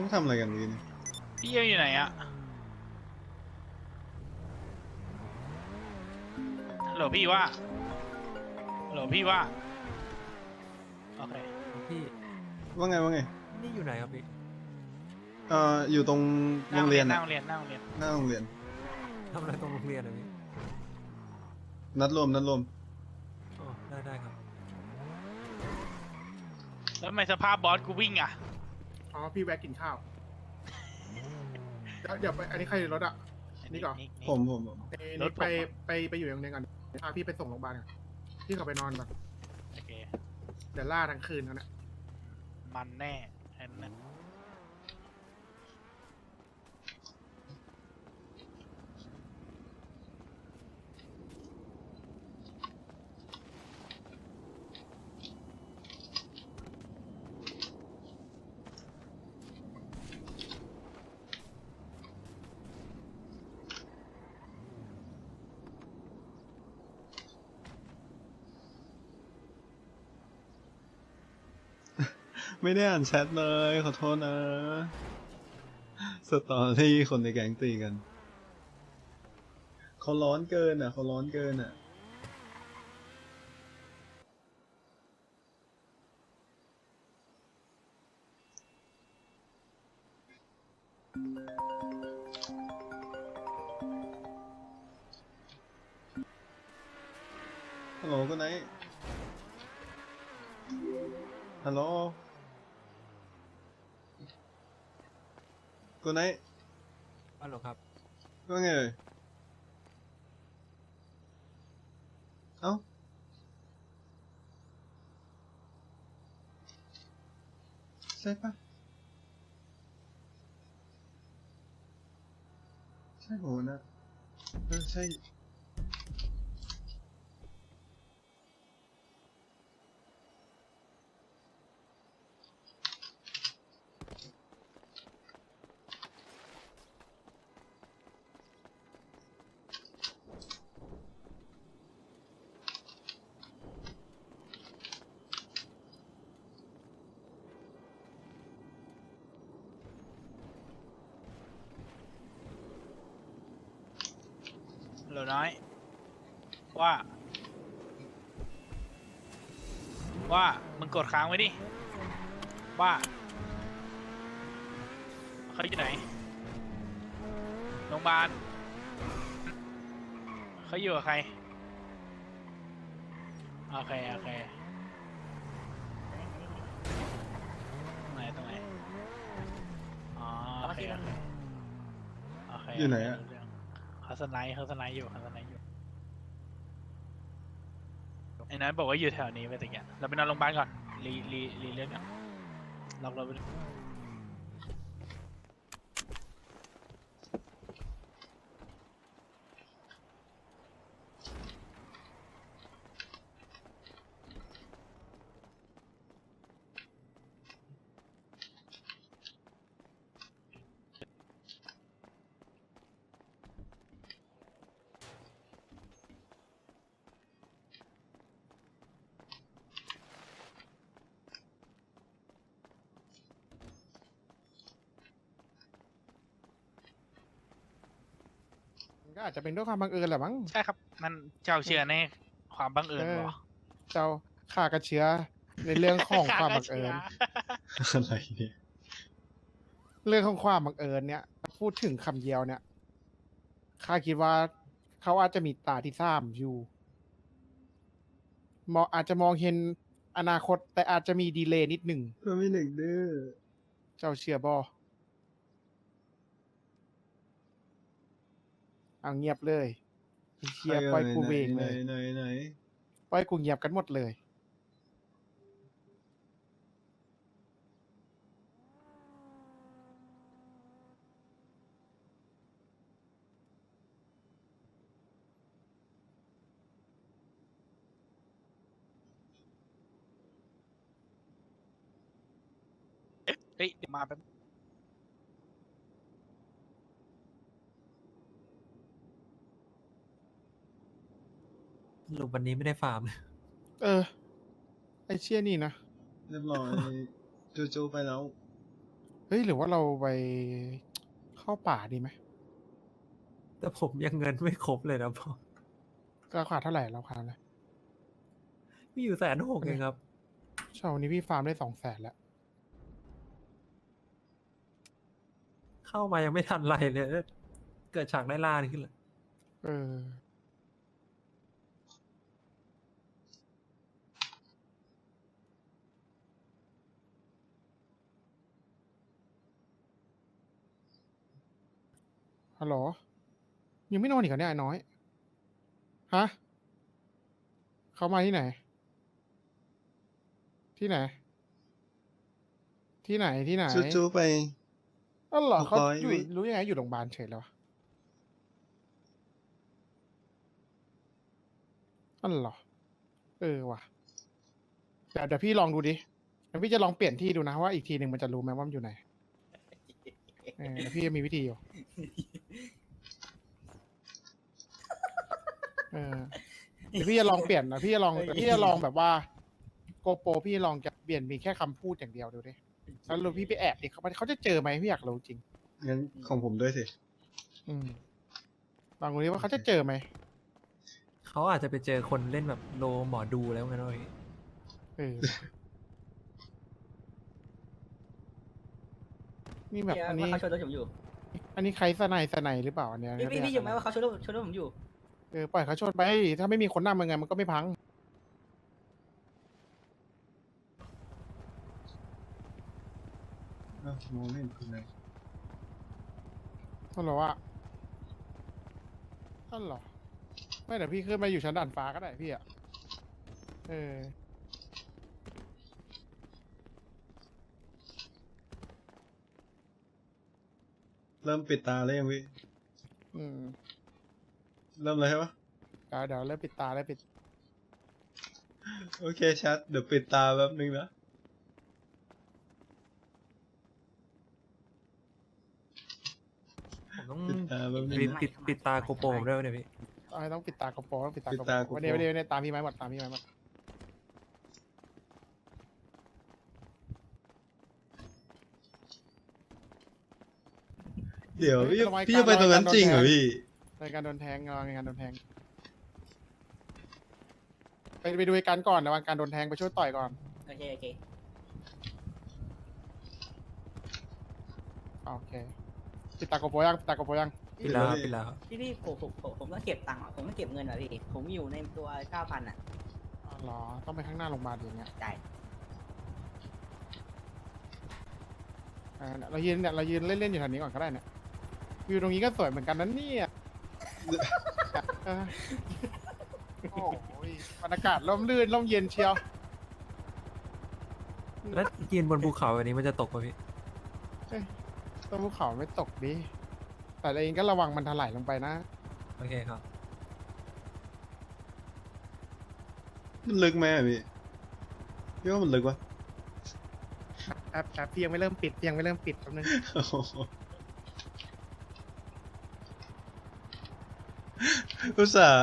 ต้องทำอะไรกันดีเนี่ยพี่เอี้ยวอยู่ไหนอะฮัลโหลพี่ว่าฮัลโหลพี่ว่า โอเค พี่ว่าไงว่าไง นี่อยู่ไหนครับพี่เอ่ออยู่ตรงหโรน้างโรงเรีเรียยนนหน้าอะโรงเรียนหน้าโรงเรียน หน้าโรงเรียน ทำอะไรตรงโรงเรียนอะพี่นัดรวมนัดรวม อ๋อได้ได้ครับ แล้วทำไมสภาพบอสกูวิ่งอะ อ๋อพี่แวะกินข้าวเดี๋ยวเดี๋ยวไปอันนี้ใครรถอะ นี่ก่อน ผมผมผมเอ้ยรนี่ถผม ไปอะไปไปอยู่โรงเรียนกันพาพี่ไปส่งโรงพยาบาลก่อนพี่เขาไปนอนก่อนโอเค เดี๋ยวล่าทั้งคืนเขานะมันแน่แค่นั้น ไม่ได้อ่านแชทเลย ขอโทษนะ สตอรี่คนในแก๊งตีกันเขาร้อนเกินอะเขาร้อนเกินอะฮัลโหลกูไหนฮัลโหล กูไหนฮัลโหลครับ ว่าไงเอ่ยเอ้าใช่ปะใช่ผมนะเออใช่ ฮัลโหลน้อย ว่า ว่า มึงกดค้างไว้ดิ ว่าเขาอยู่ไหน โรงพยาบาลเขาอยู่กับใคร โอเค โอเคตรงไหนตรงไหน อ๋อ โอเค โอเคโอเคอยู่ไหนอะรู้ เขาสไนด์เขาสไนด์อยู่เขาสไนด์อยู่ ไอ้นั้นบอกว่าอยู่แถวนี้ไปแต่เงี้ยเราไปนอนโรงพยาบาลก่อน รีรีรีเรื่องก่อนล็อกรถไป ก็อาจจะเป็นด้วยความบังเอิญแหละมั้งใช่ครับมันเจ้าเชื่อในความบังเอิญเออเหรอเจ้าข่ากระเชื้อในเรื่องของความบังเอิญอะไรเนี่ยเรื่องของความบังเอิญเนี่ย พูดถึงคำเดียวเนี่ยข้าคิดว่าเขาอาจจะมีตาที่สามอยู่มองอาจจะมองเห็นอนาคต แต่อาจจะมีดีเลย์นิดหนึ่งมันไม่หนึ่งดื้อเจ้าเชื่อบอ เอาเงียบเลยเชียร์ปล่อยกูเวงไหนเลยไหนไหนปล่อยกูเงียบกันหมดเลย เฮ้ยเดี๋ยวมาแป๊บ สรุปวันนี้ไม่ได้ฟาร์มเออ ไอเชี่ยนี่นะ เรียบร้อยจูจูไปแล้วไเฮ้ย หรือว่าเราไปเข้าป่าดีไหมแต่ผมยังเงินไม่ครบเลยนะพ่อราคาเท่าไหร่เราคาเลยมีอยู่แสนหกเองครับเช้าวันนี้พี่ฟาร์มได้สองแสนแล้ว เข้ามายังไม่ทันไรเลย เกิดฉากไล่ล่านี่ขึ้นเลย เออ ฮัลโหล ยังไม่นอนอีกเหรอเนี่ยไอ้น้อย ฮะ เขามาที่ไหน ที่ไหน ที่ไหน ที่ไหนจู้ๆไป อ๋อเหรอเขาร้อยอยู่วิ รู้ยังไงอยู่โรงพยาบาลเฉยเลยวะอ๋อเหรอ เออว่ะ เดี๋ยวเดี๋ยวพี่ลองดูดิเดี๋ยวพี่จะลองเปลี่ยนที่ดูนะว่าอีกทีหนึ่งมันจะรู้ไหมว่ามันอยู่ไหนเออเดี๋ยวพี่จะมีวิธีอยู่ เออเดี๋ยวพี่จะลองเปลี่ยนนะพี่จะลองเดี๋ยวพี่จะลองแบบว่าโกโปรพี่ลองจะเปลี่ยนมีแค่คำพูดอย่างเดียวดูดิแล้วเราพี่ไปแอบดิเขาเขาจะเจอไหมพี่อยากรู้จริง งั้นของผมด้วยสิอืมลองดูดิว่าเขาจะเจอไหมเขาอาจจะไปเจอคนเล่นแบบโลหมอดูแล้วไงเนาะพี่เออนี่แบบอันว่านี้เขาชวนรถผมอยู่อันนี้ใครสนายสนายหรือเปล่าอันเนี้ยพี่พี่พี่อยู่ไหมว่าเขาชวนรถชวนรถผมอยู่ เออปล่อยเขาชนไป ถ้าไม่มีคนนั่งมันไงมันก็ไม่พังอ้าวมองไม่เห็นคุณเลยท่านเหรอวะท่านเหรอ ไม่เดี๋ยวพี่ขึ้นมาอยู่ชั้นด่านฟ้าก็ได้พี่อะเออ เริ่มปิดตาแล้วยังพี่ อืม เริ่มเลยใช่ปะเดี๋ยวเดี๋ยวเริ่มปิดตาแล้วปิดโอเคชัดเดี๋ยวปิดตาแป๊บนึงนะผมต้องปิดตาแป๊บนึงปิดนะปิดปิดตาโกโปรผมด้วยวะเนี่ยพี่เอาให้ต้องปิดตากระโปรงต้องปิดตากปิระดโปรตางกระโปรงวันนี้วันนี้วันนี้ตามพี่ไม้หมดตามพี่ไม้หมดเดี๋ยวพี่พี่จะไปตรงนั้นจริงเหรอพี่ ในการโดนแทงระวังในการโดนแทง ไปไปดูเหตุการณ์ก่อนระวังการโดนแทงไปช่วยต่อยก่อนโอเคโอเคอ่าโอเคปิดตากระโปรงยังปิดตากระโปรงยังปิดแล้วครับปิดแล้วพี่พี่ผมผมผมผมต้องเก็บตังค์อะผมต้องเก็บเงินอะพี่ผมอยู่ในตัวเก้าพันอะอ๋อเหรอต้องไปข้างหน้าโรงพยาบาลอย่างเงี้ยจ่ายอ่าเนี่ยเรายืนเนี่ยเรายืนเล่นๆอยู่แถวนี้ก่อนก็ได้เนี่ยวิวตรงนี้ก็สวยเหมือนกันนะเนี่ยเออ โอ้ยบรรยากาศร่มรื่นร่มเย็นเชียว แล้วยืนบนภูเขาแบบนี้มันจะตกป่ะพี่ ต้นภูเขาไม่ตกดิ แต่เราเองก็ระวังมันถลายลงไปนะ โอเคครับ มันลึกไหมอะพี่พี่ว่ามันลึกวะแป๊บแป๊บพี่ยังไม่เริ่มปิดพี่ยังไม่เริ่มปิดแป๊บนึง โอ้โห อุตส่าห์